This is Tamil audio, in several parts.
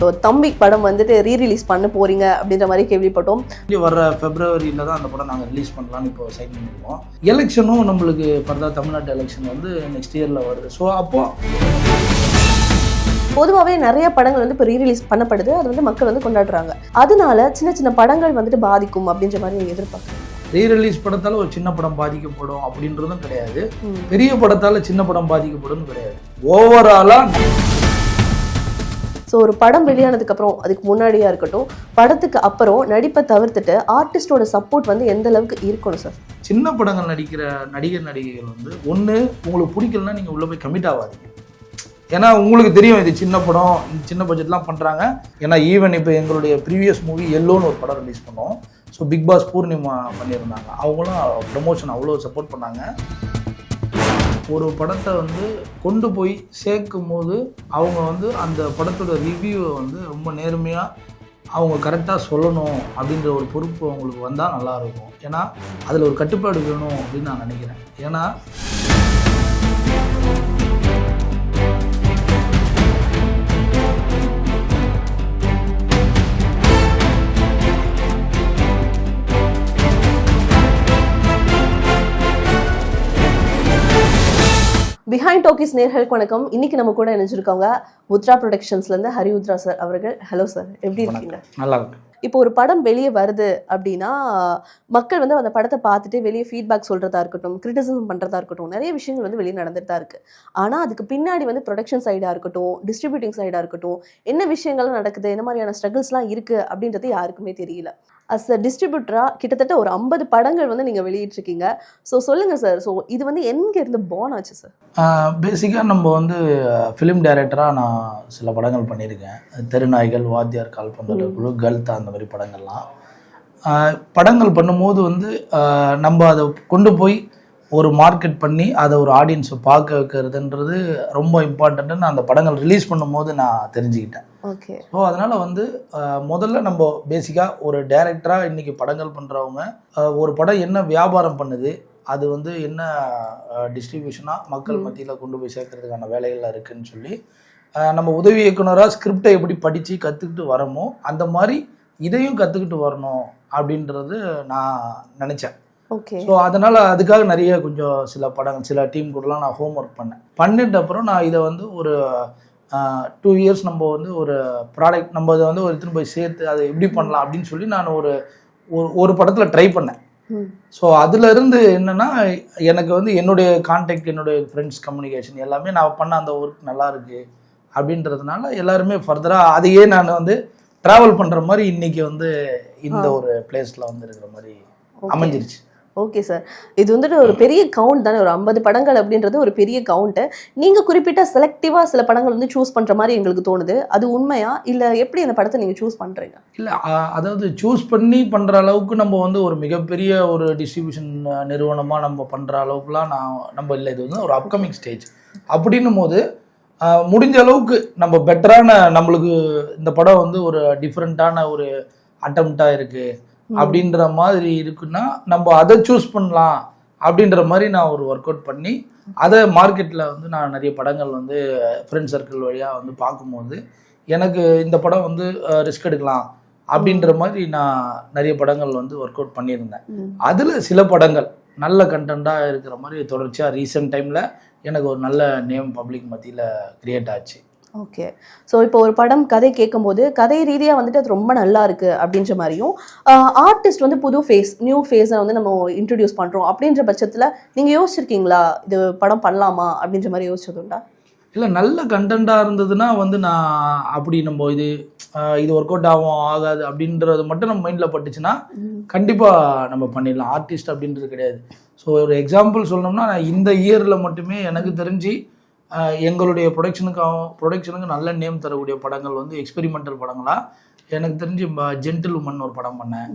ஸோ தம்பி படம் வந்துட்டு ரீ ரிலீஸ் பண்ண போறீங்க அப்படின்ற மாதிரி கேள்விப்பட்டோம். வர ஃபெப்ரவரியில் தான் அந்த படம் நாங்கள் ரிலீஸ் பண்ணலாம்னு இப்போ சைன் பண்ணியிருக்கோம் எலெக்ஷனும் நம்மளுக்கு ஃபர்தர் தமிழ்நாட்டு எலெக்ஷன் வந்து நெக்ஸ்ட் இயரில் வருது. ஸோ அப்போ பொதுவாகவே நிறைய படங்கள் வந்து இப்போ ரீ ரிலீஸ் பண்ணப்படுது. அது வந்து மக்கள் வந்து கொண்டாடுறாங்க. அதனால சின்ன சின்ன படங்கள் வந்துட்டு பாதிக்கும் அப்படின்ற மாதிரி நீங்க எதிர்பார்க்குறீங்க. ரீ ரிலீஸ் படத்தால் ஒரு சின்ன படம் பாதிக்கப்படும் அப்படின்றதும் கிடையாது. பெரிய படத்தால் சின்ன படம் பாதிக்கப்படும் கிடையாது. ஓவராலாக ஸோ ஒரு படம் வெளியானதுக்கு அப்புறம் அதுக்கு முன்னாடியாக இருக்கட்டும் படத்துக்கு அப்புறம் நடிப்பை தவிர்த்துட்டு ஆர்டிஸ்டோட சப்போர்ட் வந்து எந்த அளவுக்கு இருக்கணும் சார் சின்ன படங்கள் நடிக்கிற நடிகர் நடிகைகள் வந்து ஒன்று உங்களுக்கு பிடிக்கலன்னா நீங்கள் உள்ளே போய் கமிட் ஆகாதீங்க ஏன்னா உங்களுக்கு தெரியும் இது சின்ன படம் சின்ன பட்ஜெட்லாம் பண்ணுறாங்க ஏன்னா ஈவன் இப்போ எங்களுடைய ப்ரீவியஸ் மூவி எல்லோன்னு ஒரு படம் ரிலீஸ் பண்ணோம். ஸோ பிக் பாஸ் பூர்ணிமா பண்ணியிருந்தாங்க. அவங்களும் ப்ரமோஷன் அவ்வளோ சப்போர்ட் பண்ணாங்க. ஒரு படத்தை வந்து கொண்டு போய் சேர்க்கும் போது அவங்க வந்து அந்த படத்தோட ரிவ்யூவை வந்து ரொம்ப நேர்மையாக அவங்க கரெக்டாக சொல்லணும் அப்படின்ற ஒரு பொறுப்பு அவங்களுக்கு வந்தால் நல்லாயிருக்கும் ஏன்னா அதில் ஒரு கட்டுப்பாடு வேணும் அப்படின்னு நான் நினைக்கிறேன். ஏன்னா பிஹைண்ட் டாக்கிஸ் நேர்களுக்கு வணக்கம். இன்னைக்கு நம்ம கூட இணைஞ்சிருக்கவங்க உத்ரா ப்ரொடக்ஷன்ஸ்ல இருந்து ஹரி உத்ரா சார் அவர்கள். ஹலோ சார் எப்படி இருக்கீங்க? நல்லா இருக்கு. இப்போ ஒரு படம் வெளியே வருது அப்படின்னா மக்கள் வந்து அந்த படத்தை பார்த்துட்டு வெளியே ஃபீட்பேக் சொல்கிறதா இருக்கட்டும் கிரிட்டிசிசம் பண்ணுறதா இருக்கட்டும் நிறைய விஷயங்கள் வந்து வெளியே நடந்துட்டு தான் இருக்குது ஆனால் அதுக்கு பின்னாடி வந்து ப்ரொடக்ஷன் சைடாக இருக்கட்டும் டிஸ்ட்ரிபியூட்டிங் சைடாக இருக்கட்டும் என்ன விஷயங்கள்லாம் நடக்குது என்ன மாதிரியான ஸ்ட்ரகிள்ஸ்லாம் இருக்குது அப்படின்றது யாருக்குமே தெரியல. அஸ் அ டிஸ்ட்ரிபியூட்டராக கிட்டத்தட்ட ஒரு ஐம்பது படங்கள் வந்து நீங்கள் வெளியிட்டிருக்கீங்க. ஸோ சொல்லுங்கள் சார் ஸோ இது வந்து எங்கே இருந்து born ஆச்சு சார் பேசிக்காக நம்ம வந்து ஃபிலிம் டைரக்டராக நான் சில படங்கள் பண்ணியிருக்கேன். தெருநாய்கள் வாத்தியார் கால் பண்ணுற குழு கல்தா அந்த மாதிரி படங்கள்லாம். படங்கள் பண்ணும்போது வந்து நம்ம அதை கொண்டு போய் ஒரு மார்க்கெட் பண்ணி அதை ஒரு ஆடியன்ஸை பார்க்க வைக்கிறதுன்றது ரொம்ப இம்பார்ட்டன்ட்டுன்னு அந்த படங்கள் ரிலீஸ் பண்ணும்போது நான் தெரிஞ்சுக்கிட்டேன். ஓகே. ஸோ அதனால் வந்து முதல்ல நம்ம பேசிக்காக ஒரு டைரக்டராக இன்றைக்கி படங்கள் பண்ணுறவங்க ஒரு படம் என்ன வியாபாரம் பண்ணுது அது வந்து என்ன டிஸ்ட்ரிபியூஷனாக மக்கள் மத்தியில் கொண்டு போய் சேர்க்கறதுக்கான வேலைகள்லாம் இருக்குன்னு சொல்லி நம்ம உதவி இயக்குனராக ஸ்கிரிப்டை எப்படி படித்து கற்றுக்கிட்டு வரமோ அந்த மாதிரி இதையும் கற்றுக்கிட்டு வரணும் அப்படின்றது நான் நினச்சேன். ஓகே. ஸோ அதனால் அதுக்காக நிறைய கொஞ்சம் சில படங்கள் சில டீம் கூடலாம் நான் ஹோம் ஒர்க் பண்ணேன். பண்ணிட்ட அப்புறம் நான் இதை வந்து ஒரு டூ இயர்ஸ் நம்ம வந்து ஒரு ப்ராடக்ட் நம்ம அதை வந்து ஒரு எடுத்துன்னு போய் சேர்த்து அதை எப்படி பண்ணலாம் அப்படின்னு சொல்லி நான் ஒரு ஒரு- படத்தில் ட்ரை பண்ணேன். ஸோ அதுலேருந்து என்னென்னா எனக்கு வந்து என்னுடைய கான்டாக்ட் என்னுடைய ஃப்ரெண்ட்ஸ் கம்யூனிகேஷன் எல்லாமே நான் பண்ண அந்த ஒர்க் நல்லா இருக்கு அப்படின்றதுனால எல்லாருமே ஃபர்தராக அதையே நான் வந்து ட்ராவல் பண்ணுற மாதிரி இன்னைக்கு வந்து இந்த ஒரு பிளேஸில் வந்து இருக்கிற மாதிரி அமைஞ்சிருச்சு. ஓகே சார் இது வந்துட்டு ஒரு பெரிய கவுண்ட் தானே ஒரு ஐம்பது படங்கள் அப்படின்றது ஒரு பெரிய கவுண்ட்டு நீங்கள் குறிப்பிட்ட செலக்டிவாக சில படங்கள் வந்து சூஸ் பண்ணுற மாதிரி எங்களுக்கு தோணுது. அது உண்மையா? இல்லை எப்படி அந்த படத்தை நீங்கள் சூஸ் பண்ணுறீங்க இல்லை அதாவது சூஸ் பண்ணி பண்ணுற அளவுக்கு நம்ம வந்து ஒரு மிகப்பெரிய ஒரு டிஸ்ட்ரிபியூஷன் நிறுவனமாக நம்ம பண்ணுற அளவுக்குலாம் நான் நம்ம இல்லை. இது வந்து ஒரு அப்கமிங் ஸ்டேஜ் அப்படின்னும் போது முடிஞ்ச அளவுக்கு நம்ம பெட்டரான நம்மளுக்கு இந்த படம் வந்து ஒரு டிஃப்ரெண்ட்டான ஒரு அட்டம்ப்டாக இருக்குது அப்படின்ற மாதிரி இருக்குன்னா நம்ம அதை சூஸ் பண்ணலாம் அப்படின்ற மாதிரி நான் ஒரு ஒர்க் அவுட் பண்ணி அதை மார்க்கெட்டில் வந்து நான் நிறைய படங்கள் வந்து ஃப்ரெண்ட் சர்க்கிள் வழியாக வந்து பார்க்கும்போது எனக்கு இந்த படம் வந்து ரிஸ்க் எடுக்கலாம் அப்படின்ற மாதிரி நான் நிறைய படங்கள் வந்து ஒர்க் அவுட் பண்ணியிருந்தேன். அதில் சில படங்கள் நல்ல கண்டென்ட்டாக இருக்கிற மாதிரி தொடர்ச்சியாக ரீசெண்ட் டைமில் எனக்கு ஒரு நல்ல நேம் பப்ளிக் மத்தியில் கிரியேட் ஆச்சு. ஓகே ஸோ இப்போ ஒரு படம் கதை கேட்கும்போது கதை ரீதியாக வந்துட்டு அது ரொம்ப நல்லா இருக்கு அப்படின்ற மாதிரியும் ஆர்டிஸ்ட் வந்து புது ஃபேஸ் நியூ ஃபேஸை வந்து நம்ம இன்ட்ரடியூஸ் பண்ணுறோம் அப்படின்ற பட்சத்தில் நீங்கள் யோசிச்சிருக்கீங்களா? இது படம் பண்ணலாமா? அப்படின்ற மாதிரி யோசிச்சதுண்டா? இல்லை நல்ல கண்டென்ட்டாக இருந்ததுன்னா வந்து நான் அப்படி நம்ம இது இது ஒர்க் அவுட் ஆகும் ஆகாது அப்படின்றது மட்டும் நம்ம மைண்டில் பட்டுச்சுன்னா கண்டிப்பாக நம்ம பண்ணிடலாம். ஆர்டிஸ்ட் அப்படின்றது கிடையாது. ஸோ ஒரு எக்ஸாம்பிள் சொல்லணும்னா நான் இந்த இயரில் மட்டுமே எனக்கு தெரிஞ்சு எங்களுடைய ப்ரொடக்ஷனுக்கு ப்ரொடக்ஷனுக்கு நல்ல நேம் தரக்கூடிய படங்கள் வந்து எக்ஸ்பெரிமெண்டல் படங்களாக எனக்கு தெரிஞ்சு ஜென்டில் உமன் ஒரு படம் பண்ணேன்.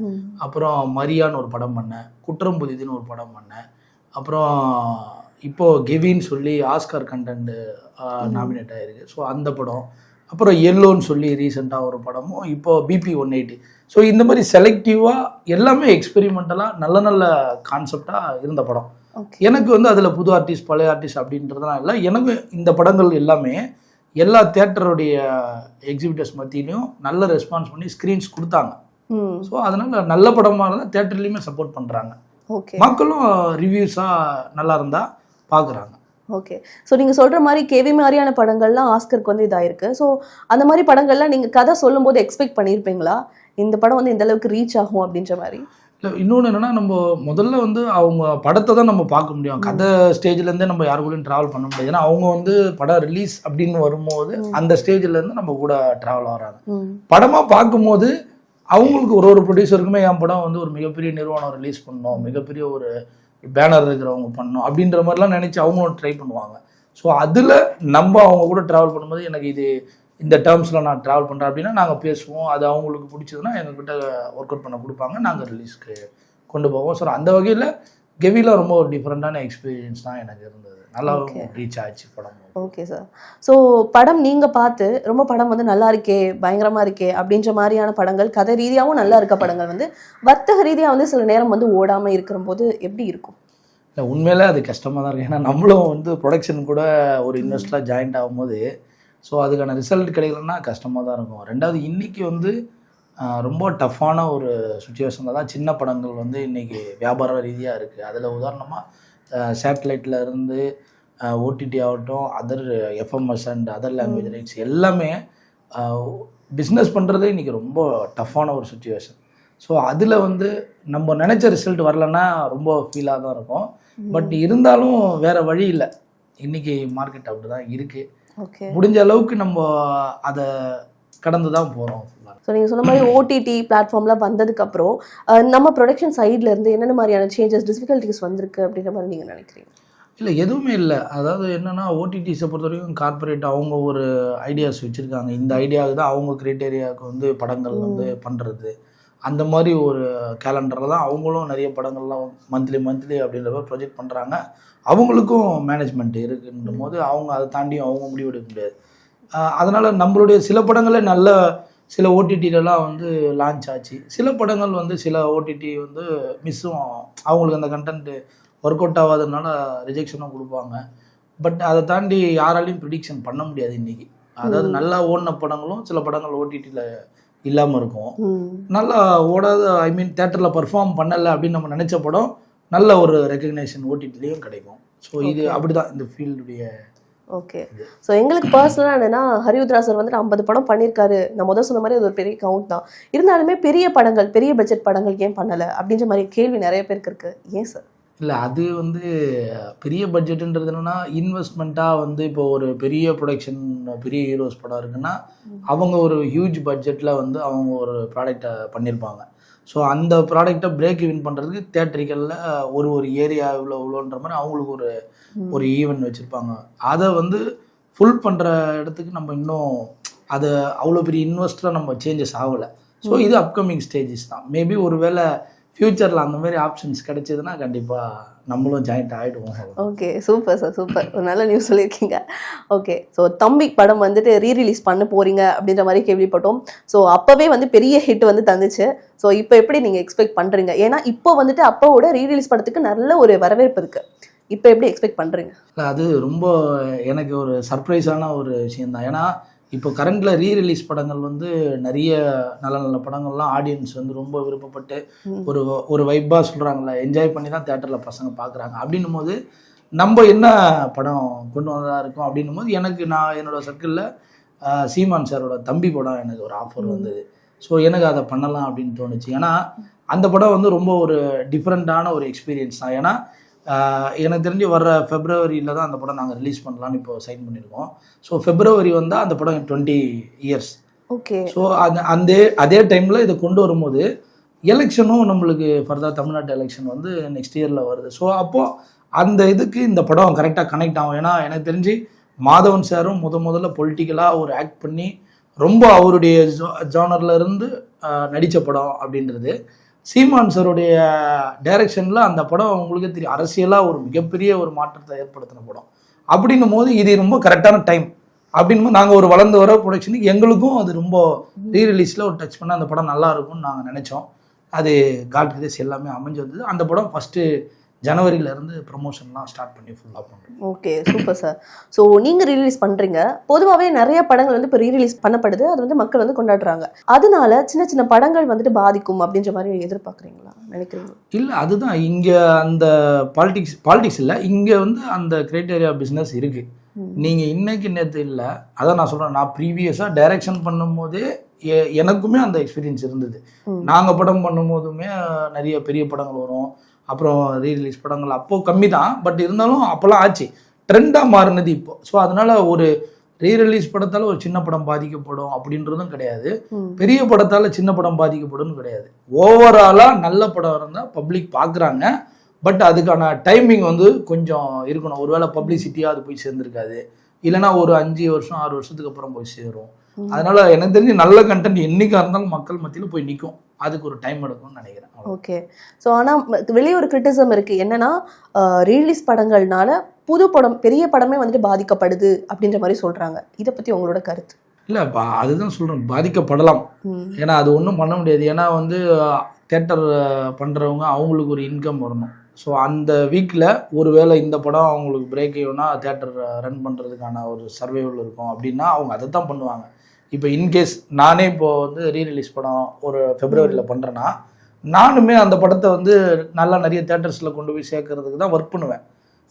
அப்புறம் மரியான்னு ஒரு படம் பண்ணேன். குற்றம் புதிதுன்னு ஒரு படம் பண்ணேன். அப்புறம் இப்போ கெவின்னு சொல்லி ஆஸ்கார் கண்டென்ட் நாமினேட் ஆயிருக்கு. ஸோ அந்த படம். அப்புறம் எல்லோன்னு சொல்லி ரீசெண்டாக ஒரு படமும் இப்போ பிபி ஒன் எயிட்டி ஸோ இந்த மாதிரி செலக்டிவாக எல்லாமே எக்ஸ்பெரிமெண்டலாக நல்ல நல்ல கான்செப்டாக இருந்த படம். எனக்கு வந்து அதில் புது ஆர்டிஸ்ட் பழைய ஆர்டிஸ்ட் அப்படின்றதெல்லாம் இல்லை. எனக்கு இந்த படங்கள் எல்லாமே எல்லா தேட்டருடைய எக்ஸிபிட்டர்ஸ் மத்தியிலையும் நல்ல ரெஸ்பான்ஸ் பண்ணி ஸ்க்ரீன்ஸ் கொடுத்தாங்க. ஸோ அதனால நல்ல படமாக இருந்தால் தேட்டர்லேயுமே சப்போர்ட் பண்ணுறாங்க ஓகே மக்களும் ரிவ்யூஸாக நல்லா இருந்தால் பார்க்குறாங்க ஓகே ஸோ நீங்கள் சொல்கிற மாதிரி கேவி மாதிரியான படங்கள்லாம் ஆஸ்கருக்கு வந்து இதாயிருக்கு. ஸோ அந்த மாதிரி படங்கள்லாம் நீங்கள் கதை சொல்லும்போது எக்ஸ்பெக்ட் பண்ணியிருப்பீங்களா இந்த படம் வந்து இந்த அளவுக்கு ரீச் ஆகும் அப்படின்ற மாதிரி. இன்னொன்று என்னென்னா நம்ம முதல்ல வந்து அவங்க படத்தை தான் நம்ம பார்க்க முடியும். கதை ஸ்டேஜ்லேருந்தே நம்ம யாரு கூடயும் ட்ராவல் பண்ண முடியாது. ஏன்னா அவங்க வந்து படம் ரிலீஸ் அப்படின்னு வரும்போது அந்த ஸ்டேஜ்லேருந்து நம்ம கூட ட்ராவல் ஆகிறாங்க படமாக பார்க்கும்போது அவங்களுக்கு ஒரு ஒரு ப்ரொடியூசருக்குமே என் படம் வந்து ஒரு மிகப்பெரிய நிறுவனம் ரிலீஸ் பண்ணணும் மிகப்பெரிய ஒரு பேனர் இருக்கிறவங்க பண்ணணும் அப்படின்ற மாதிரிலாம் நினச்சி அவங்களும் ட்ரை பண்ணுவாங்க. ஸோ அதில் நம்ம அவங்க கூட ட்ராவல் பண்ணும்போது எனக்கு இது இந்த டேர்ம்ஸில் நான் ட்ராவல் பண்ணுறேன் அப்படின்னா நாங்கள் பேசுவோம். அது அவங்களுக்கு பிடிச்சதுன்னா எங்ககிட்ட ஒர்க் அவுட் பண்ண கொடுப்பாங்க. நாங்கள் ரிலீஸ்க்கு கொண்டு போவோம். ஸோ அந்த வகையில் கெவியில் ரொம்ப ஒரு டிஃப்ரெண்ட்டான எக்ஸ்பீரியன்ஸ் தான் எனக்கு இருந்தது. நல்லா ரீச் ஆச்சு படம். ஓகே சார் ஸோ படம் நீங்கள் பார்த்து ரொம்ப படம் வந்து நல்லா இருக்கே பயங்கரமாக இருக்கே அப்படின்ற மாதிரியான படங்கள் கதை ரீதியாகவும் நல்லா இருக்க படங்கள் வந்து வர்த்தக ரீதியாக வந்து சில நேரம் வந்து ஓடாமல் இருக்கிற போது எப்படி இருக்கும்? இல்லை உண்மையிலே அது கஷ்டமாக தான் இருக்குது ஏன்னா நம்மளும் வந்து ப்ரொடக்ஷன் கூட ஒரு இன்வெஸ்டராக ஜாயின்ட் ஆகும்போது ஸோ அதுக்கான ரிசல்ட் கிடைக்கலன்னா கஷ்டமாக தான் இருக்கும். ரெண்டாவது இன்றைக்கி வந்து ரொம்ப டஃப்பான ஒரு சுச்சுவேஷனில் தான் சின்ன படங்கள் வந்து இன்றைக்கி வியாபார ரீதியாக இருக்குது அதில் உதாரணமாக சேட்டலைட்டில் இருந்து ஓடிடி ஆகட்டும் other FMS and other language rights எல்லாமே பிஸ்னஸ் பண்ணுறதே இன்றைக்கி ரொம்ப டஃப்பான ஒரு சுச்சுவேஷன் ஸோ அதில் வந்து நம்ம நினச்ச ரிசல்ட் வரலன்னா ரொம்ப ஃபீலாக தான் இருக்கும். பட் இருந்தாலும் வேற வழி இல்லை. இன்னைக்கு மார்க்கெட் அப்படி தான் இருக்குது முடிஞ்ச அளவுக்கு நம்ம அதை கடந்து தான் போகிறோம் ஸோ நீங்கள் சொன்ன மாதிரி ஓடிடி பிளாட்ஃபார்ம்லாம் வந்ததுக்கப்புறம் நம்ம ப்ரொடக்ஷன் சைடில் இருந்து என்னென்ன மாதிரியான சேஞ்சஸ் டிஃபிகல்ட்டிஸ் வந்திருக்கு அப்படின்ற மாதிரி நீங்கள் நினைக்கிறீங்க? இல்லை எதுவுமே இல்லை. அதாவது என்னென்னா ஓடிடிஸை பொறுத்த வரைக்கும் கார்ப்பரேட் அவங்க ஒரு ஐடியாஸ் வச்சுருக்காங்க. இந்த ஐடியாவுக்கு தான் அவங்க கிரைட்டேரியாவுக்கு வந்து படங்கள் வந்து பண்ணுறது அந்த மாதிரி ஒரு கேலண்டரில் தான் அவங்களும் நிறைய படங்கள்லாம் மந்த்லி மந்த்லி அப்படின்ற மாதிரி ப்ரொஜெக்ட் பண்ணுறாங்க அவங்களுக்கும் மேனேஜ்மெண்ட் இருக்குன்ற போது அவங்க அதை தாண்டி அவங்க முடிவெடுக்க முடியாது. அதனால் நம்மளுடைய சில படங்களே நல்ல சில ஓடிடிலலாம் வந்து லான்ச் ஆச்சு. சில படங்கள் வந்து சில ஓடிடி வந்து மிஸ்ஸும் அவங்களுக்கு அந்த கண்டென்ட் ஒர்க் அவுட் ஆகாததுனால ரிஜெக்ஷனும் கொடுப்பாங்க. பட் அதை தாண்டி யாராலையும் ப்ரிடிக்ஷன் பண்ண முடியாது இன்னைக்கு. அதாவது நல்லா ஓடின படங்களும் சில படங்கள் ஓடிடியில் இல்லாமல் இருக்கும். நல்லா ஓடாத ஐ மீன் தேட்டரில் பர்ஃபார்ம் பண்ணலை அப்படின்னு நம்ம நினச்ச படம் நல்ல ஒரு ரெக்கக்னேஷன் ஓடிடிலையும் கிடைக்கும். ஸோ இது அப்படிதான் இந்த ஃபீல்டுடைய ஓகே ஸோ எங்களுக்கு பர்சனலாக என்னன்னா ஹரியுத்ரா சார் வந்துட்டு ஐம்பது படம் பண்ணியிருக்காரு நான் முதல் சொன்ன மாதிரி அது ஒரு பெரிய கவுண்ட் தான். இருந்தாலுமே பெரிய படங்கள் பெரிய பட்ஜெட் படங்கள் ஏன் பண்ணலை? அப்படின்ற மாதிரி கேள்வி நிறைய பேருக்கு இருக்கு. ஏன் சார் இல்லை அது வந்து பெரிய பட்ஜெட்டுன்றது என்னன்னா இன்வெஸ்ட்மெண்ட்டாக வந்து இப்போ ஒரு பெரிய ப்ரொடக்ஷன் பெரிய ஹீரோஸ் படம் இருக்குன்னா அவங்க ஒரு ஹியூஜ் பட்ஜெட்டில் வந்து அவங்க ஒரு ப்ராடக்டை பண்ணியிருப்பாங்க ஸோ அந்த ப்ராடக்டை பிரேக் வின் பண்ணுறதுக்கு தேட்டரிக்கலில் ஒரு ஒரு ஏரியா இவ்வளோ இவ்வளோன்ற மாதிரி அவங்களுக்கு ஒரு ஒரு ஈவெண்ட் வச்சுருப்பாங்க. அதை வந்து ஃபுல் பண்ணுற இடத்துக்கு நம்ம இன்னும் அது அவ்வளோ பெரிய இன்வெஸ்டராக நம்ம சேஞ்சஸ் ஆகலை. ஸோ இது அப்கமிங் ஸ்டேஜஸ் தான். மேபி ஒருவேளை ஃப்யூச்சரில் அந்த மாதிரி ஆப்ஷன்ஸ் கிடைச்சதுன்னா கண்டிப்பாக நம்மளும் ஜாயிண்ட் ஆகிடுவோம் ஓகே சூப்பர் சார் சூப்பர் ஒரு நல்ல நியூஸ் சொல்லியிருக்கீங்க. ஓகே ஸோ தம்பி படம் வந்துட்டு ரீ ரிலீஸ் பண்ண போறீங்க அப்படின்ற மாதிரி கேள்விப்பட்டோம். ஸோ அப்போவே வந்து பெரிய ஹிட் வந்து தந்துச்சு. ஸோ இப்போ எப்படி நீங்கள் எக்ஸ்பெக்ட் பண்ணுறீங்க ஏன்னா இப்போ வந்துட்டு அப்போவோட ரீ ரிலீஸ் படத்துக்கு நல்ல ஒரு வரவேற்பு இருக்கு. இப்போ எப்படி எக்ஸ்பெக்ட் பண்ணுறீங்க இல்லை அது ரொம்ப எனக்கு ஒரு சர்ப்ரைஸான ஒரு விஷயம் தான் ஏன்னா இப்போ கரண்டில் ரீ ரிலீஸ் படங்கள் வந்து நிறைய நல்ல நல்ல படங்கள்லாம் ஆடியன்ஸ் வந்து ரொம்ப விருப்பப்பட்டு ஒரு ஒரு வைப்பாக சொல்கிறாங்களே என்ஜாய் பண்ணி தான் தேட்டரில் பசங்க பார்க்குறாங்க அப்படின்னும் போது நம்ம என்ன படம் கொண்டு வந்ததாக இருக்கும் அப்படின்னும் போது எனக்கு நான் என்னோட சர்க்கிளில் சீமான் சாரோட தம்பி படம் எனக்கு ஒரு ஆஃபர் வந்தது. ஸோ எனக்கு அதை பண்ணலாம் அப்படின்னு தோணுச்சு. ஏன்னா அந்த படம் வந்து ரொம்ப ஒரு டிஃப்ரெண்ட்டான ஒரு எக்ஸ்பீரியன்ஸ் தான். ஏன்னா எனக்கு தெரிஞ்சு வர்ற ஃபெப்ரவரியில் தான் அந்த படம் நாங்கள் ரிலீஸ் பண்ணலான்னு இப்போ சைன் பண்ணியிருக்கோம் ஸோ ஃபெப்ரவரி வந்தால் அந்த படம் டுவெண்ட்டி இயர்ஸ் ஓகே ஸோ அந்த அந்த அதே டைமில் இதை கொண்டு வரும்போது எலெக்ஷனும் நம்மளுக்கு ஃபர்தர் தமிழ்நாட்டு எலெக்ஷன் வந்து நெக்ஸ்ட் இயரில் வருது. ஸோ அப்போது அந்த இதுக்கு இந்த படம் கரெக்டாக கனெக்ட் ஆகும். ஏன்னா எனக்கு தெரிஞ்சு மாதவன் சாரும் முத முதல்ல பொலிட்டிக்கலாக ஒரு ஆக்ட் பண்ணி ரொம்ப அவருடைய ஜானர்ல இருந்து நடித்த படம் அப்படின்றது. சீமான் சருடைய டைரக்ஷனில் அந்த படம் உங்களுக்கே தெரியும். அரசியலாக ஒரு மிகப்பெரிய ஒரு மாற்றத்தை ஏற்படுத்தின படம். அப்படின்னும் போது இது ரொம்ப கரெக்டான டைம். அப்படின்னும் நாங்கள் ஒரு வளர்ந்து வர ப்ரொடக்ஷனுக்கு எங்களுக்கும் அது ரொம்ப ரீ ரிலீஸில் ஒரு டச் பண்ணால் அந்த படம் நல்லா இருக்கும்னு நாங்கள் நினச்சோம். அது காட் கிரேஸ் எல்லாமே அமைஞ்சு வந்தது. அந்த படம் ஃபஸ்ட்டு ஜனவரியில இருந்து ப்ரமோஷன்லாம் ஸ்டார்ட் பண்ணி ஃபுல்லாக பண்ணுறோம் ஓகே சூப்பர் சார் ஸோ நீங்கள் ரீரிலீஸ் பண்ணுறீங்க பொதுவாகவே நிறைய படங்கள் வந்து இப்போ ரீரிலீஸ் பண்ணப்படுது. அது வந்து மக்கள் வந்து கொண்டாடுறாங்க. அதனால சின்ன சின்ன படங்கள் வந்துட்டு பாதிக்கும் அப்படின்ற மாதிரி எதிர்பார்க்குறீங்களா? நினைக்கிறீங்க? இல்லை அதுதான். இங்கே அந்த பாலிடிக்ஸ் பாலிடிக்ஸ் இல்லை. இங்கே வந்து அந்த கிரைட்டேரியா பிஸ்னஸ் இருக்குது. நீங்கள் இன்னைக்கு நேற்று இல்லை. அதான் நான் சொல்கிறேன் நான் ப்ரீவியஸாக டைரக்ஷன் பண்ணும்போதே எனக்குமே அந்த எக்ஸ்பீரியன்ஸ் இருந்தது. நாங்கள் படம் பண்ணும்போதுமே நிறைய பெரிய படங்கள் வரும். அப்புறம் ரீரிலீஸ் படங்கள் அப்போ கம்மி தான் பட் இருந்தாலும் அப்போல்லாம் ஆச்சு. ட்ரெண்டாக மாறினது இப்போ. ஸோ அதனால ஒரு ரீரிலீஸ் படத்தால் ஒரு சின்ன படம் பாதிக்கப்படும் அப்படின்றதும் கிடையாது. பெரிய படத்தால் சின்ன படம் பாதிக்கப்படும் கிடையாது. ஓவராலாக நல்ல படம் இருந்தால் பப்ளிக் பார்க்குறாங்க பட் அதுக்கான டைமிங் வந்து கொஞ்சம் இருக்கணும். ஒருவேளை பப்ளிசிட்டியாக அது போய் சேர்ந்துருக்காது. இல்லைன்னா ஒரு அஞ்சு வருஷம் ஆறு வருஷத்துக்கு அப்புறம் போய் சேரும். அதனால எனக்கு தெரிஞ்சு நல்ல கண்டென்ட் என்னைக்கா இருந்தாலும் மக்கள் மத்தியில் போய் நிற்கும் அதுக்கு ஒரு டைம் எடுக்கும்னு நினைக்கிறேன். ஓகே ஸோ ஆனால் வெளியே ஒரு கிரிட்டிசம் இருக்குது என்னன்னா ரீலீஸ் படங்கள்னால புது படம் பெரிய படமே வந்துட்டு பாதிக்கப்படுது அப்படின்ற மாதிரி சொல்கிறாங்க இதை பற்றி உங்களோட கருத்து? இல்ல பா அதுதான் சொல்றேன். பாதிக்கப்படலாம். ஏன்னா அது ஒன்றும் பண்ண முடியாது. ஏன்னா வந்து தேட்டர் பண்ணுறவங்க அவங்களுக்கு ஒரு இன்கம் வரணும். ஸோ அந்த வீக்கில் ஒருவேளை இந்த படம் அவங்களுக்கு பிரேக் ஆகும்னா தேட்டர் ரன் பண்ணுறதுக்கான ஒரு சர்வைவல் இருக்கும் அப்படின்னா அவங்க அதை தான் பண்ணுவாங்க. இப்போ இன்கேஸ் நானே இப்போ வந்து ரீரிலீஸ் படம் ஒரு ஃபெப்ரவரியில் பண்ணுறேன்னா நானுமே அந்த படத்தை வந்து நல்லா நிறைய தேட்டர்ஸில் கொண்டு போய் சேர்க்கறதுக்கு தான் ஒர்க் பண்ணுவேன்.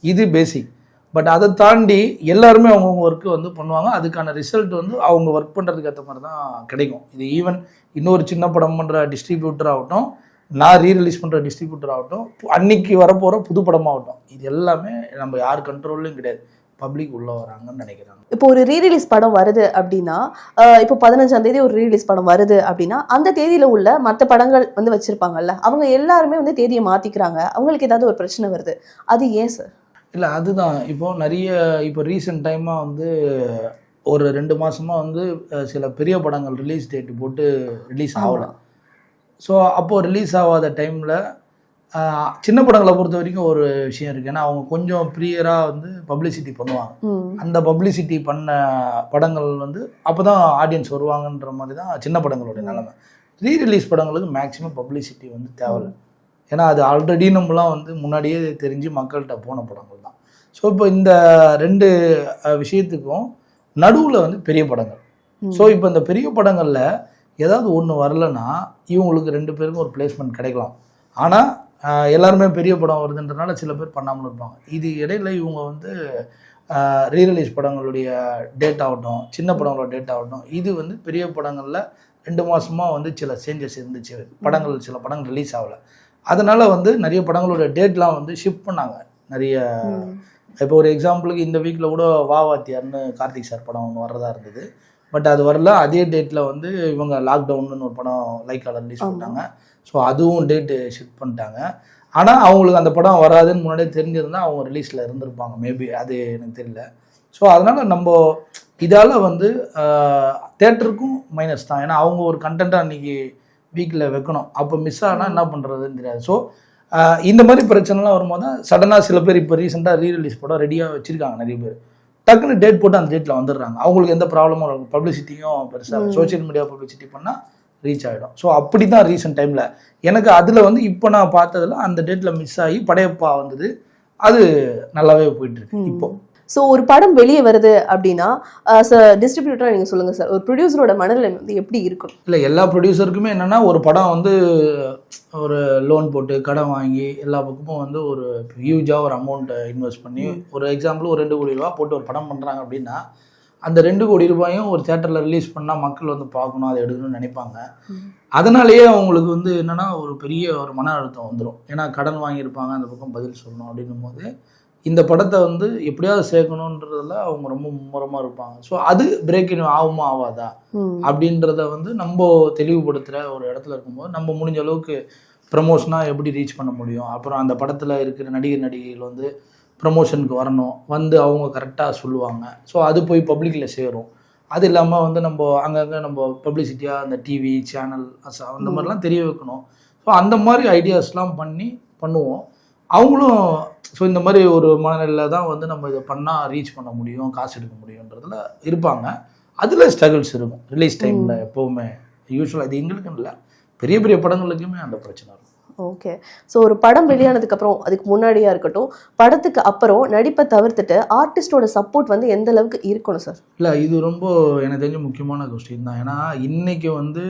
இது பேசிக் பட் அதை தாண்டி எல்லாருமே அவங்கவுங்க ஒர்க்கு வந்து பண்ணுவாங்க. அதுக்கான ரிசல்ட் வந்து அவங்க ஒர்க் பண்ணுறதுக்கு ஏற்ற மாதிரி தான் கிடைக்கும். இது ஈவன் இன்னொரு சின்ன படம் பண்ணுற டிஸ்ட்ரிபியூட்டர் ஆகட்டும் நான் ரீரிலீஸ் பண்ணுற டிஸ்ட்ரிபியூட்டர் ஆகட்டும் அன்னைக்கு வரப்போகிற புது படமாகட்டும் இது எல்லாமே நம்ம யார் கண்ட்ரோல்லையும் கிடையாது. பப்ளிக் உள்ளே வராங்கன்னு நினைக்கிறாங்க. இப்போ ஒரு ரீரிலீஸ் படம் வருது அப்படின்னா இப்போ பதினஞ்சாம் தேதி ஒரு ரீரிலீஸ் படம் வருது அப்படின்னா அந்த தேதியில உள்ள மற்ற படங்கள் வந்து வச்சிருப்பாங்கல்ல அவங்க எல்லாருமே வந்து தேதியை மாத்திக்கிறாங்க. அவங்களுக்கு ஏதாவது ஒரு பிரச்சனை வருது. அது ஏன் சார்? இல்லை அதுதான். இப்போ நிறைய இப்போ ரீசெண்ட் டைமாக வந்து ஒரு ரெண்டு மாசமா வந்து சில பெரிய படங்கள் ரிலீஸ் டேட் போட்டு ரிலீஸ் ஆகல. ஸோ அப்போது ரிலீஸ் ஆகாத டைமில் சின்ன படங்களை பொறுத்த வரைக்கும் ஒரு விஷயம் இருக்குது ஏன்னா அவங்க கொஞ்சம் ப்ரியராக வந்து பப்ளிசிட்டி பண்ணுவாங்க. அந்த பப்ளிசிட்டி பண்ண படங்கள் வந்து அப்போ தான் ஆடியன்ஸ் வருவாங்கன்ற மாதிரி தான் சின்ன படங்களுடைய நிலைமை. ரீ ரிலீஸ் படங்களுக்கு மேக்ஸிமம் பப்ளிசிட்டி வந்து தேவையில்லை. ஏன்னா அது ஆல்ரெடி நம்மலாம் வந்து முன்னாடியே தெரிஞ்சு மக்கள்கிட்ட போன படங்கள் தான். ஸோ இப்போ இந்த ரெண்டு விஷயத்துக்கும் நடுவில் வந்து பெரிய படங்கள். ஸோ இப்போ இந்த பெரிய படங்களில் ஏதாவது ஒன்று வரலன்னா இவங்களுக்கு ரெண்டு பேருக்கும் ஒரு பிளேஸ்மெண்ட் கிடைக்கலாம். ஆனால் எல்லாருமே பெரிய படம் வருதுன்றனால சில பேர் பண்ணாமல் இருப்பாங்க. இது இடையில இவங்க வந்து ரீரிலீஸ் படங்களுடைய டேட் ஆகட்டும் சின்ன படங்களோட டேட் ஆகட்டும் இது வந்து பெரிய படங்களில் ரெண்டு மாசமாக வந்து சில சேஞ்சஸ் இருந்துச்சு. படங்கள் சில படங்கள் ரிலீஸ் ஆகல. அதனால வந்து நிறைய படங்களோட டேட்லாம் வந்து ஷிஃப்ட் பண்ணாங்க. நிறைய. இப்போ ஒரு எக்ஸாம்பிளுக்கு இந்த வீக்கில் கூட வா வாத்தியார்னு கார்த்திக் சார் படம் ஒன்று வர்றதா இருந்தது. பட் அது வரல. அதே டேட்டில் வந்து இவங்க லாக்டவுன்னு ஒரு படம் லைக்கால ரிலீஸ். பண்ணாங்க ஸோ அதுவும் டேட்டு ஷிஃப்ட் பண்ணிட்டாங்க. ஆனால் அவங்களுக்கு அந்த படம் வராதுன்னு முன்னாடியே தெரிஞ்சிருந்தா அவங்க ரிலீஸில் இருந்திருப்பாங்க. மேபி அது எனக்கு தெரியல. ஸோ அதனால் நம்ம இதால் வந்து தேட்டருக்கும் மைனஸ் தான். ஏன்னா அவங்க ஒரு கண்டென்ட்டாக அன்றைக்கி வீக்கில் வைக்கணும். அப்போ மிஸ் ஆனால் என்ன பண்ணுறதுன்னு தெரியாது. ஸோ இந்த மாதிரி பிரச்சனைலாம் வரும்போது தான் சடனாக சில பேர் இப்போ ரீசெண்டாக ரீ ரிலீஸ் படம் ரெடியாக வச்சுருக்காங்க நிறைய பேர். டக்குன்னு டேட் போட்டு அந்த டேட்டில் வந்துடுறாங்க. அவங்களுக்கு எந்த ப்ராப்ளமும் இருக்கும் பப்ளிசிட்டியும் பெருசாக சோஷியல் மீடியா பப்ளிசிட்டி பண்ணால் ரீச் ஆகிடும் ஸோ அப்படி தான் ரீசெண்ட் டைமில் எனக்கு அதில் வந்து இப்போ நான் பார்த்ததுல அந்த டேட்டில் மிஸ் ஆகி படையப்பா வந்தது. அது நல்லாவே போயிட்டுருக்கு இப்போ. ஸோ ஒரு படம் வெளியே வருது அப்படின்னா டிஸ்ட்ரிபியூட்டராக நீங்கள் சொல்லுங்க சார். ஒரு ப்ரொடியூசரோட மனநிலை வந்து எப்படி இருக்கணும் இல்லை எல்லா ப்ரொடியூசருக்குமே என்னென்னா ஒரு படம் வந்து ஒரு லோன் போட்டு கடன் வாங்கி எல்லா பக்கமும் வந்து ஒரு ஹியூஜாக ஒரு அமௌண்ட்டை இன்வெஸ்ட் பண்ணி ஒரு எக்ஸாம்பிள் ஒரு ரெண்டு கோடி ரூபா போட்டு ஒரு படம் பண்ணுறாங்க அப்படின்னா அந்த ரெண்டு கோடி ரூபாயும் ஒரு தேட்டரில் ரிலீஸ் பண்ணால் மக்கள் வந்து பார்க்கணும் அதை எடுக்கணும்னு நினைப்பாங்க. அதனாலேயே அவங்களுக்கு வந்து என்னென்னா ஒரு பெரிய ஒரு மன அழுத்தம் வந்துடும் ஏன்னா கடன் வாங்கியிருப்பாங்க அந்த பக்கம் பதில் சொல்லணும் அப்படின்னும் போது இந்த படத்தை வந்து எப்படியாவது சேர்க்கணுன்றதுல அவங்க ரொம்ப மும்முரமாக இருப்பாங்க. ஸோ அது பிரேக் இன் ஆகுமா ஆகாதா. அப்படின்றத வந்து நம்ம தெளிவுபடுத்துகிற ஒரு இடத்துல இருக்கும்போது நம்ம முடிஞ்ச அளவுக்கு ப்ரமோஷனாக எப்படி ரீச் பண்ண முடியும்? அப்புறம் அந்த படத்தில் இருக்கிற நடிகர் நடிகைகள் வந்து ப்ரமோஷனுக்கு வரணும். வந்து அவங்க கரெக்டாக சொல்லுவாங்க. ஸோ அது போய் பப்ளிக்கில் சேரும். அது இல்லாமல் வந்து நம்ம அங்கங்கே நம்ம பப்ளிசிட்டியாக அந்த டிவி சேனல் அந்த மாதிரிலாம் தெரிய வைக்கணும். ஸோ அந்த மாதிரி ஐடியாஸ்லாம் பண்ணி பண்ணுவோம். அவங்களும் ஸோ இந்த மாதிரி ஒரு மனநிலையில் தான் வந்து நம்ம இதை பண்ணால் ரீச் பண்ண முடியும் காசு எடுக்க முடியுன்றதுல இருப்பாங்க. அதில் ஸ்ட்ரகிள்ஸ் இருக்கும். ரிலீஸ் டைமில் எப்போவுமே. யூஸ்வலாக இது எங்களுக்குன்னு இல்லை. பெரிய பெரிய படங்களுக்குமே அந்த பிரச்சனை இருக்கும். ஓகே ஸோ ஒரு படம் வெளியானதுக்கு அப்புறம் அதுக்கு முன்னாடியா இருக்கட்டும் படத்துக்கு அப்புறம் நடிப்பை தவிர்த்துட்டு ஆர்டிஸ்டோட சப்போர்ட் வந்து எந்த அளவுக்கு இருக்கணும் சார் இல்லை இது ரொம்ப எனக்கு தெரிஞ்ச முக்கியமான கொஸ்டின் தான். ஏன்னா இன்னைக்கு வந்து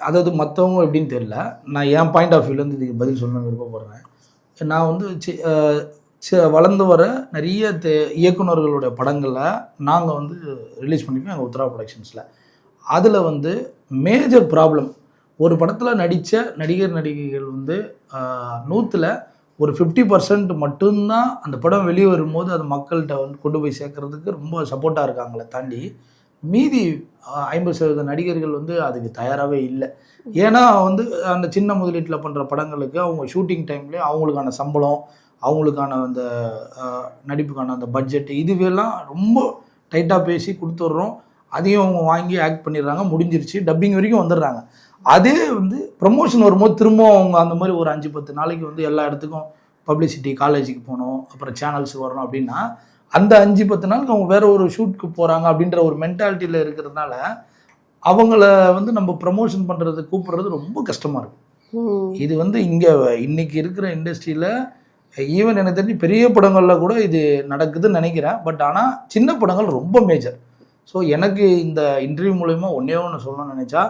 அதாவது மற்றவங்க எப்படின்னு தெரியல. நான் என் பாயிண்ட் ஆஃப் வியூலேருந்து இதுக்கு பதில் சொல்ல விருப்பப்படுறேன். நான் வந்து சி- வளர்ந்து வர நிறைய தே இயக்குனர்களுடைய படங்களை நாங்கள் வந்து ரிலீஸ் பண்ணிப்போம் எங்கள் உத்தரா ப்ரொடக்ஷன்ஸில் அதில் வந்து மேஜர் ப்ராப்ளம் ஒரு படத்தில் நடித்த நடிகர் நடிகைகள் வந்து நூற்றில் ஒரு ஃபிஃப்டி பர்சன்ட் மட்டும்தான் அந்த படம் வெளியே வரும்போது அது மக்கள்கிட்ட வந்து கொண்டு போய் சேர்க்கறதுக்கு ரொம்ப சப்போர்ட்டாக இருக்காங்களே தாண்டி மீதி ஐம்பது சதவீத நடிகர்கள் வந்து அதுக்கு தயாராகவே இல்லை. ஏன்னா வந்து அந்த சின்ன முதலீட்டில் பண்ணுற படங்களுக்கு அவங்க ஷூட்டிங் டைம்லேயே அவங்களுக்கான சம்பளம் அவங்களுக்கான அந்த நடிப்புக்கான அந்த பட்ஜெட் இதுவெல்லாம் ரொம்ப டைட்டாக பேசி கொடுத்துட்றோம். அதையும் அவங்க வாங்கி ஆக்ட் பண்ணிடுறாங்க முடிஞ்சிருச்சு. டப்பிங் வரைக்கும் வந்துடுறாங்க. அதே வந்து ப்ரமோஷன் வரும்போது திரும்ப அவங்க அந்த மாதிரி ஒரு அஞ்சு பத்து நாளைக்கு வந்து எல்லா இடத்துக்கும் பப்ளிசிட்டி காலேஜுக்கு போகணும் அப்புறம் சேனல்ஸுக்கு வரணும் அப்படின்னா அந்த அஞ்சு பத்து நாளுக்கு அவங்க வேற ஒரு ஷூட்க்கு போகிறாங்க அப்படின்ற ஒரு மென்டாலிட்டியில் இருக்கிறதுனால அவங்கள வந்து நம்ம ப்ரமோஷன் பண்ணுறது கூப்பிடுறது ரொம்ப கஷ்டமாக இருக்கும். இது வந்து இங்கே இன்னைக்கு இருக்கிற இண்டஸ்ட்ரியில் ஈவன் எனக்கு தெரிஞ்சு பெரிய படங்களில் கூட இது நடக்குதுன்னு நினைக்கிறேன். பட் ஆனால் சின்ன படங்கள் ரொம்ப மேஜர் ஸோ எனக்கு இந்த இன்டர்வியூ மூலயமா ஒன்றே ஒன்று சொல்லணும்னு நினச்சா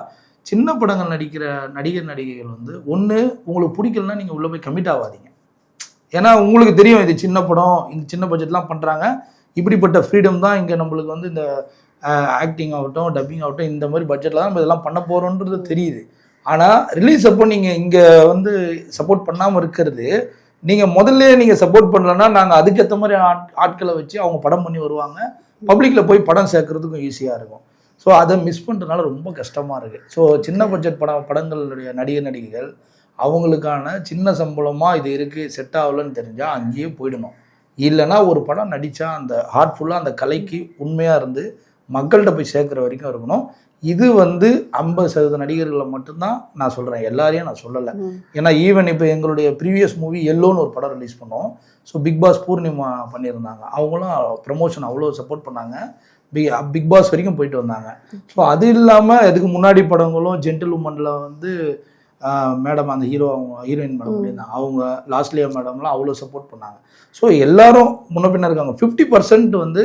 சின்ன படங்கள் நடிக்கிற நடிகர் நடிகைகள் வந்து ஒன்று உங்களுக்கு பிடிக்கலன்னா நீங்கள் உள்ளே போய் கமிட் ஆகாதீங்க. ஏன்னா உங்களுக்கு தெரியும் இது சின்ன படம் இந்த சின்ன பட்ஜெட்லாம் பண்ணுறாங்க இப்படிப்பட்ட ஃப்ரீடம் தான் இங்கே நம்மளுக்கு வந்து இந்த ஆக்டிங் ஆகட்டும் டப்பிங் ஆகட்டும் இந்த மாதிரி பட்ஜெட்டில் தான் நம்ம இதெல்லாம் பண்ண போகிறோன்றது தெரியுது. ஆனால் ரிலீஸ் அப்போ நீங்கள் இங்கே வந்து சப்போர்ட் பண்ணாமல் இருக்கிறது நீங்கள் முதல்ல நீங்கள் சப்போர்ட் பண்ணலன்னா நாங்கள் அதுக்கேற்ற மாதிரி ஆட் ஆட்களை வச்சு அவங்க படம் பண்ணி வருவாங்க. பப்ளிக்கில் போய் படம் சேர்க்குறதுக்கும் ஈஸியாக இருக்கும். ஸோ அதை மிஸ் பண்ணுறதுனால ரொம்ப கஷ்டமாக இருக்குது ஸோ சின்ன பட்ஜெட் படம் படங்களுடைய நடிகர் நடிகைகள் அவங்களுக்கான சின்ன சம்பளமாக இது இருக்குது செட் ஆகலன்னு தெரிஞ்சால் அங்கேயே போயிடணும். இல்லைன்னா ஒரு படம் நடித்தா அந்த ஹார்ட்ஃபுல்லாக அந்த கலைக்கு உண்மையாக இருந்து மக்கள்கிட்ட போய் சேர்க்குற வரைக்கும் இருக்கணும். இது வந்து ஐம்பது சதவீத நடிகர்களை மட்டும்தான் நான் சொல்கிறேன் எல்லாரையும் நான் சொல்லலை. ஏன்னா ஈவன் இப்போ எங்களுடைய ப்ரீவியஸ் மூவி எல்லோன்னு ஒரு படம் ரிலீஸ் பண்ணோம். ஸோ பிக் பாஸ் பூர்ணிமா பண்ணியிருந்தாங்க. அவங்களும் ப்ரமோஷன் அவ்வளோ சப்போர்ட் பண்ணாங்க. பிக் பிக் பாஸ் வரைக்கும் போயிட்டு வந்தாங்க. ஸோ அது இல்லாமல் இதுக்கு முன்னாடி படங்களும் ஜென்டில் உமனில் வந்து மேடம் அந்த ஹீரோ அவங்க ஹீரோயின் மேடம் பண்ணியிருந்தாங்க அவங்க லாஸ்ட்லியா மேடம்லாம் அவ்வளோ சப்போர்ட் பண்ணாங்க. ஸோ எல்லாரும் முன்ன பின்ன இருக்காங்க. ஃபிஃப்டி பர்சன்ட் வந்து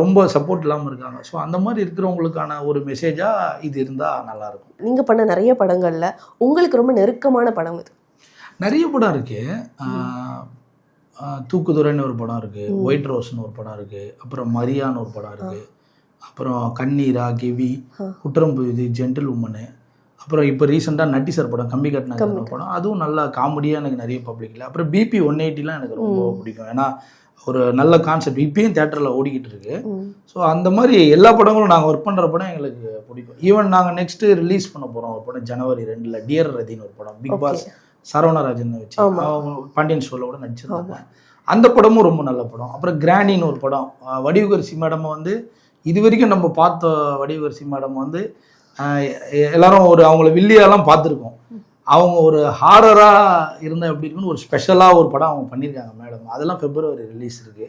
ரொம்ப சப்போர்ட் இல்லாமல் இருக்காங்க. ஸோ அந்த மாதிரி இருக்கிறவங்களுக்கான ஒரு மெசேஜாக இது இருந்தால் நல்லாயிருக்கும். நீங்க பண்ண நிறைய படங்கள்ல உங்களுக்கு ரொம்ப நெருக்கமான படம் இது நிறைய படம் இருக்கு. தூக்குதுறைன்னு ஒரு படம் இருக்கு. ஒயிட் ரோஸ்னு ஒரு படம் இருக்கு. அப்புறம் மரியான்னு ஒரு படம் இருக்கு. அப்புறம் கண்ணீரா கெவி குற்றம் புயுது ஜென்டில் உமனு அப்புறம் இப்போ ரீசெண்டாக நட்டி சார் படம் கம்பி கட்டின படம். அதுவும் நல்லா காமெடியாக எனக்கு நிறைய பப்ளிக்கில் அப்புறம் பிபி ஒன் எயிட்டிலாம் எனக்கு ரொம்ப பிடிக்கும். ஏன்னா ஒரு நல்ல கான்செப்ட் இப்பயும் தேட்டரில் ஓடிக்கிட்டு இருக்கு. ஸோ அந்த மாதிரி எல்லா படங்களும் நாங்கள் ஒர்க் பண்ணுற படம் எங்களுக்கு பிடிக்கும். ஈவன் நாங்கள் நெக்ஸ்ட்டு ரிலீஸ் பண்ண போகிறோம் ஒரு படம் ஜனவரி ரெண்டில். டியர் ரதின்னு ஒரு படம். பிக் பாஸ் சரவணராஜன் வச்சு. பாண்டியன் ஷோவில் கூட நடிச்சிருந்தாங்க. அந்த படமும் ரொம்ப நல்ல படம். அப்புறம் கிராணின்னு ஒரு படம். வடிவுகரிசி மேடம் வந்து இது வரைக்கும் நம்ம பார்த்த வடிவுகரிசி மேடம் வந்து எல்லாரும் ஒரு அவங்கள வில்லியாலாம் பார்த்துருக்கோம். அவங்க ஒரு ஹாரராக இருந்தால் எப்படி இருக்குன்னு ஒரு ஸ்பெஷலாக ஒரு படம் அவங்க பண்ணியிருக்காங்க மேடம். அதெல்லாம் பிப்ரவரி ரிலீஸ் இருக்கு.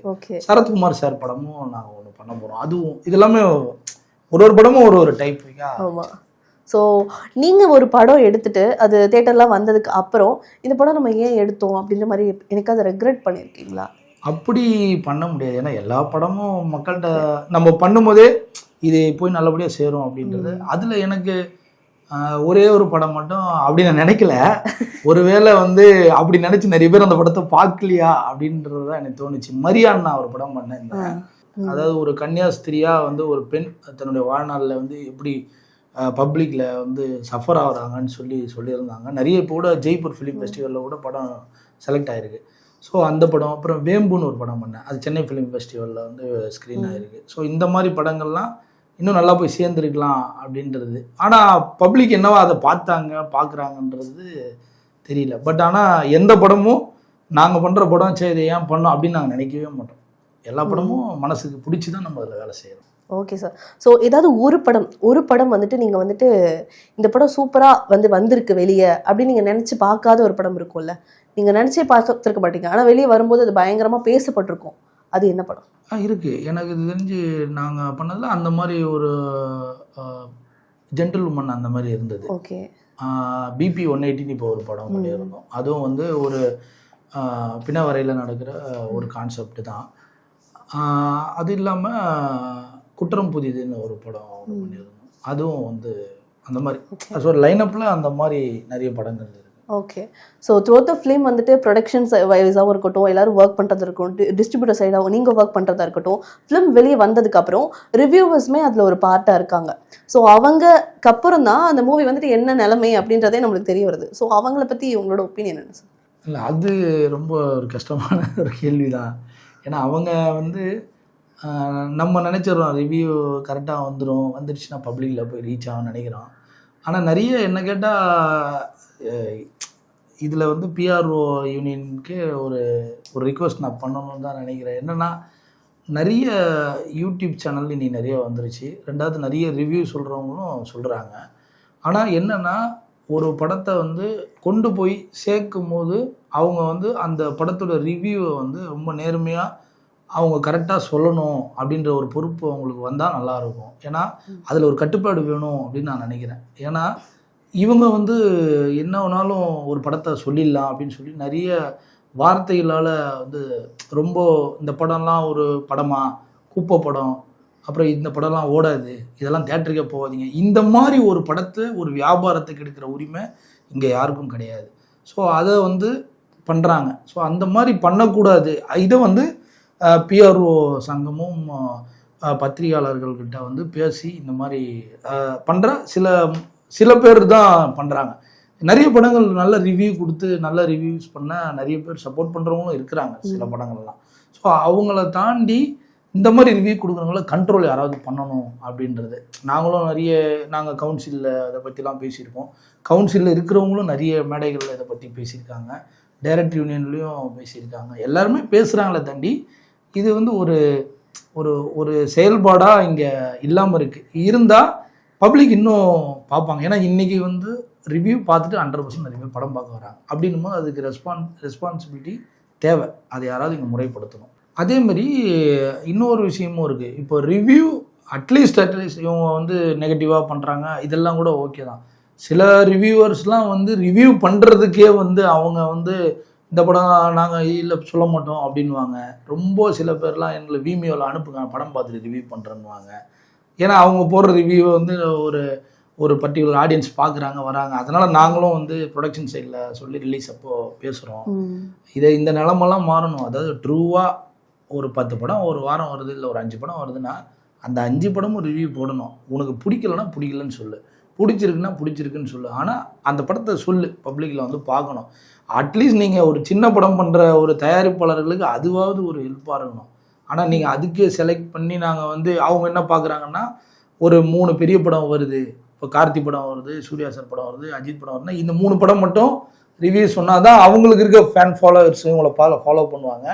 சரத்குமார் சார் படமும் நாங்கள் ஒன்று பண்ண போகிறோம் அதுவும் இதெல்லாமே ஒரு ஒரு படமும் ஒரு ஒரு டைப் ஸோ நீங்க ஒரு படம் எடுத்துட்டு அது தேட்டர்லாம் வந்ததுக்கு அப்புறம் இந்த படம் நம்ம ஏன் எடுத்தோம் அப்படின்ற மாதிரி எனக்கு அதை ரெக்ரெட் பண்ணியிருக்கீங்களா? அப்படி பண்ண முடியாது. ஏன்னா எல்லா படமும் மக்கள்கிட்ட நம்ம பண்ணும்போதே இது போய் நல்லபடியாக சேரும் அப்படின்றது. அதில் எனக்கு ஒரே ஒரு படம் மட்டும் அப்படி நான் நினைக்கல. ஒருவேளை வந்து அப்படி நினச்சி நிறைய பேர் அந்த படத்தை பார்க்கலையா அப்படின்றது தான் எனக்கு தோணுச்சு. மரியான் நான் ஒரு படம் பண்ணேன். அதாவது ஒரு கன்னியாஸ்திரியாக வந்து ஒரு பெண் தன்னுடைய வாழ்நாளில் வந்து எப்படி பப்ளிக்கில் வந்து சஃபர் ஆகுறாங்கன்னு சொல்லி சொல்லியிருந்தாங்க. நிறைய இப்போ கூட ஜெய்ப்பூர் ஃபிலிம் ஃபெஸ்டிவலில் கூட படம் செலக்ட் ஆயிருக்கு. ஸோ அந்த படம் அப்புறம் வேம்புன்னு ஒரு படம் பண்ணேன். அது சென்னை ஃபிலிம் ஃபெஸ்டிவலில் வந்து ஸ்க்ரீன் ஆயிருக்கு. ஸோ இந்த மாதிரி படங்கள்லாம் இன்னும் நல்லா போய் சேர்ந்துருக்கலாம் அப்படின்றது. ஆனால் பப்ளிக் என்னவோ அதை பார்த்தாங்க பார்க்குறாங்கன்றது தெரியல. பட் ஆனால் எந்த படமும் நாங்கள் பண்ணுற படம் சரி ஏன் பண்ணோம் அப்படின்னு நாங்கள் நினைக்கவே மாட்டோம். எல்லா படமும் மனசுக்கு பிடிச்சி தான் நம்ம அதில் வேலை செய்கிறோம் ஓகே சார் ஸோ ஏதாவது ஒரு படம் ஒரு படம் வந்துட்டு நீங்க வந்துட்டு இந்த படம் சூப்பரா வந்து வந்திருக்கு வெளியே அப்படின்னு நீங்க நினைச்சு பார்க்காத ஒரு படம் இருக்கும்ல. நீங்க நினைச்சே பார்த்துருக்க மாட்டீங்க. ஆனா வெளியே வரும்போது அது பயங்கரமா பேசப்பட்டிருக்கும். அது என்ன படம்? ஆ இருக்குது எனக்கு இது தெரிஞ்சு நாங்கள் பண்ணதில் அந்த மாதிரி ஒரு ஜென்டில் உமன் அந்த மாதிரி இருந்தது. ஓகே பிபி ஒன் எயிட்டின்னு இப்போ ஒரு படம் பண்ணியிருந்தோம். அதுவும் வந்து ஒரு பிணவரையில் நடக்கிற ஒரு கான்செப்ட் தான். அது இல்லாமல் குற்றம் புதிதுன்னு ஒரு படம் பண்ணியிருந்தோம். அதுவும் வந்து அந்த மாதிரி. ஸோ லைனப்பில் அந்த மாதிரி நிறைய படங்கள் இருக்குது okay so through the film வந்துட்டு ப்ரொடக்ஷன் வைஸாகவும் இருக்கட்டும் எல்லாரும் ஒர்க் பண்ணுறது இருக்கட்டும் டிஸ்ட்ரிபியூட்டர் சைடாகவும் நீங்கள் ஒர்க் பண்ணுறதா இருக்கட்டும் ஃபிலிம் வெளியே வந்ததுக்கப்புறம் ரிவ்யூவர்ஸுமே அதில் ஒரு பார்ட்டாக இருக்காங்க. ஸோ அவங்கக்கு அப்புறம் தான் அந்த மூவி வந்துட்டு என்ன நிலைமை அப்படின்றதே நம்மளுக்கு தெரிய வருது. ஸோ அவங்கள பற்றி உங்களோட ஒப்பீனியன் என்ன சார் இல்லை அது ரொம்ப ஒரு கஷ்டமான ஒரு கேள்வி தான் ஏன்னா அவங்க வந்து நம்ம நினச்சிடறோம் ரிவ்யூ கரெக்டாக வந்துடும் வந்துடுச்சுன்னா பப்ளிக்கில் போய் ரீச் ஆகும்னு நினைக்கிறோம். ஆனால் நிறைய என்ன கேட்டால் இதில் வந்து பிஆர்ஓ யூனியனுக்கு ஒரு ஒரு ரிக்வஸ்ட் நான் பண்ணணும்னு தான் நினைக்கிறேன். என்னென்னா நிறைய யூடியூப் சேனல் நீ நிறைய வந்துருச்சு. ரெண்டாவது நிறைய ரிவ்யூ சொல்கிறவங்களும் சொல்கிறாங்க ஆனால் என்னென்னா ஒரு படத்தை வந்து கொண்டு போய் சேர்க்கும் போது அவங்க வந்து அந்த படத்தோட ரிவ்யூவை வந்து ரொம்ப நேர்மையாக அவங்க கரெக்டாக சொல்லணும் அப்படின்ற ஒரு பொறுப்பு அவங்களுக்கு வந்தால் நல்லாயிருக்கும். ஏன்னா அதில் ஒரு கட்டுப்பாடு வேணும் அப்படின்னு நான் நினைக்கிறேன். ஏன்னா இவங்க வந்து என்ன வேணாலும் ஒரு படத்தை சொல்லிடலாம் அப்படின்னு சொல்லி நிறைய வார்த்தைகளால் வந்து ரொம்ப இந்த படம்லாம் ஒரு படமா? குப்பை படம். அப்புறம் இந்த படம்லாம் ஓடாது. இதெல்லாம் தேட்டருக்கே போகாதீங்க. இந்த மாதிரி ஒரு படத்தை ஒரு வியாபாரத்துக்கு எடுக்கிற உரிமை இங்கே யாருக்கும் கிடையாது. ஸோ அதை வந்து பண்ணுறாங்க ஸோ அந்த மாதிரி பண்ணக்கூடாது. இதை வந்து பிஆர்ஓ சங்கமும் பத்திரிகையாளர்கள்கிட்ட வந்து பேசி இந்த மாதிரி பண்ணுற சில சில பேர் தான் பண்ணுறாங்க நிறைய படங்கள் நல்ல ரிவ்யூ கொடுத்து நல்ல ரிவ்யூஸ் பண்ண நிறைய பேர் சப்போர்ட் பண்ணுறவங்களும் இருக்கிறாங்க சில படங்கள்லாம். ஸோ அவங்கள தாண்டி இந்த மாதிரி ரிவ்யூ கொடுக்குறவங்கள கண்ட்ரோல் யாராவது பண்ணணும் அப்படின்றது. நாங்களும் நிறைய நாங்கள் கவுன்சிலில் இதை பற்றிலாம் பேசியிருக்கோம் கவுன்சிலில் இருக்கிறவங்களும் நிறைய மேடைகளில் இதை பற்றி பேசியிருக்காங்க. டைரக்ட் யூனியன்லேயும் பேசியிருக்காங்க. எல்லாருமே பேசுகிறாங்களே தாண்டி இது வந்து ஒரு ஒரு ஒரு செயல்பாடாக இங்கே இல்லாமல் இருக்குது இருந்தால் பப்ளிக் இன்னும் பார்ப்பாங்க. ஏன்னா இன்றைக்கி வந்து ரிவ்யூ பார்த்துட்டு ஹண்ட்ரட் பர்சன்ட் நிறைய பேர் படம் பார்க்க வராங்க. அப்படின்னும் போது அதுக்கு ரெஸ்பான் ரெஸ்பான்சிபிலிட்டி தேவை. அதை யாராவது இங்கே முறைப்படுத்தணும். அதேமாதிரி இன்னொரு விஷயமும் இருக்குது இப்போ ரிவ்யூ அட்லீஸ்ட் அட்லீஸ்ட் இவங்க வந்து நெகட்டிவாக பண்ணுறாங்க இதெல்லாம் கூட ஓகே தான். சில ரிவ்யூவர்ஸ்லாம் வந்து ரிவ்யூ பண்ணுறதுக்கே வந்து அவங்க வந்து இந்த படம் நாங்கள் இல்லை சொல்ல மாட்டோம் அப்படின்வாங்க ரொம்ப சில பேர்லாம் எங்களை விமியோவில் அனுப்புங்க படம் பார்த்துட்டு ரிவ்யூ பண்ணுறேன்னுவாங்க ஏன்னா அவங்க போடுற ரிவ்யூவை வந்து ஒரு ஒரு பர்டிகுலர் ஆடியன்ஸ் பார்க்குறாங்க வராங்க. அதனால் நாங்களும் வந்து ப்ரொடக்ஷன் சைடில் சொல்லி ரிலீஸ் அப்போ பேசுகிறோம் இதை இந்த நிலமெல்லாம் மாறணும். அதாவது ட்ரூவாக ஒரு பத்து படம் ஒரு வாரம் வருது இல்லை ஒரு அஞ்சு படம் வருதுன்னா அந்த அஞ்சு படமும் ரிவ்யூ போடணும். உனக்கு பிடிக்கலன்னா பிடிக்கலன்னு சொல்லு. பிடிச்சிருக்குன்னா பிடிச்சிருக்குன்னு சொல்லு. ஆனால் அந்த படத்தை சொல்லு பப்ளிக்கில் வந்து பார்க்கணும். அட்லீஸ்ட் நீங்கள் ஒரு சின்ன படம் பண்ணுற ஒரு தயாரிப்பாளர்களுக்கு அதுவாவது ஒரு ஹெல்ப்பாக இருக்கணும். ஆனால் நீங்கள் அதுக்கே செலக்ட் பண்ணி நாங்கள் வந்து அவங்க என்ன பார்க்குறாங்கன்னா ஒரு மூணு பெரிய படம் வருது. இப்போ கார்த்தி படம் வருது சூர்யா சார் படம் வருது அஜித் படம் வருதுன்னா இந்த மூணு படம் மட்டும் ரிவ்யூ சொன்னால் தான் அவங்களுக்கு இருக்க ஃபேன் ஃபாலோவர்ஸ் இவங்களை ஃபாலோ ஃபாலோ பண்ணுவாங்க.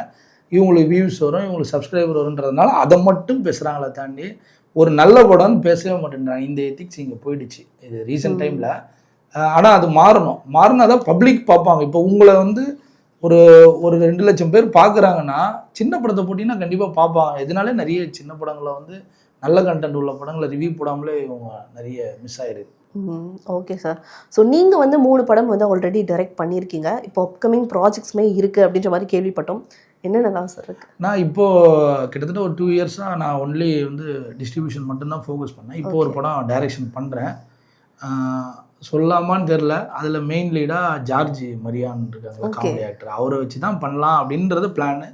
இவங்களுக்கு வியூஸ் வரும் இவங்களுக்கு சப்ஸ்கிரைபர் வருன்றதுனால அதை மட்டும் பேசுகிறாங்களே தாண்டி ஒரு நல்ல படம்னு பேசவே மாட்டேன்றாங்க. இந்த எத்திக்ஸ் இங்கே போயிடுச்சு. இது ரீசெண்ட் டைமில் ஆனால் அது மாறணும். மாறினா தான் பப்ளிக் பார்ப்பாங்க. இப்போ உங்களை வந்து ஒரு ஒரு ரெண்டு லட்சம் பேர் பார்க்குறாங்கன்னா சின்ன படத்தை போட்டிங்கன்னா கண்டிப்பாக பார்ப்பாங்க. இதனாலே நிறைய சின்ன படங்களை வந்து நல்ல கண்டென்ட் உள்ள படங்களை ரிவ்யூ போடாமலே இவங்க நிறைய மிஸ் ஆயிருக்கு ஓகே சார் ஸோ நீங்கள் வந்து மூணு படம் வந்து ஆல்ரெடி டைரக்ட் பண்ணியிருக்கீங்க. இப்போ அப்கமிங் ப்ராஜெக்ட்ஸுமே இருக்குது அப்படின்ற மாதிரி கேள்விப்பட்டோம். என்னென்னலாம் சார் இருக்கு? நான் இப்போது கிட்டத்தட்ட ஒரு டூ இயர்ஸாக நான் ஒன்லி வந்து டிஸ்ட்ரிபியூஷன் மட்டும்தான் ஃபோக்கஸ் பண்ணேன். இப்போ ஒரு படம் டைரக்ஷன் பண்ணுறேன் சொல்லாமான்னு தெரில அதில் மெயின் லீடாக ஜார்ஜ் மரியான் இருக்காங்க. காமெடி ஆக்டர் அவரை வச்சு தான் பண்ணலாம் அப்படின்றது பிளானு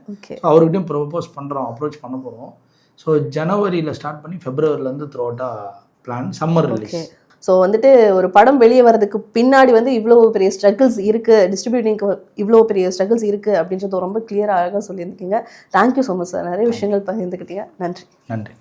அவர்கிட்டையும் ப்ரொபோஸ் பண்ணுறோம் அப்ரோச் பண்ண போகிறோம் ஸோ ஜனவரியில் ஸ்டார்ட் பண்ணி ஃபெப்ரவரிலேருந்து த்ரூ அவுட்டாக பிளான் சம்மர் ரிலீஸ் ஸோ வந்துட்டு ஒரு படம் வெளியே வரதுக்கு பின்னாடி வந்து இவ்வளோ பெரிய ஸ்ட்ரகிள்ஸ் இருக்குது டிஸ்ட்ரிபியூட்டிங்க்கு இவ்வளோ பெரிய ஸ்ட்ரகிள்ஸ் இருக்குது அப்படின்றது ரொம்ப கிளியராக அழகாக சொல்லியிருக்கீங்க. தேங்க்யூ ஸோ மச் சார் நிறைய விஷயங்கள் பகிர்ந்துக்கிட்டீங்க நன்றி. நன்றி.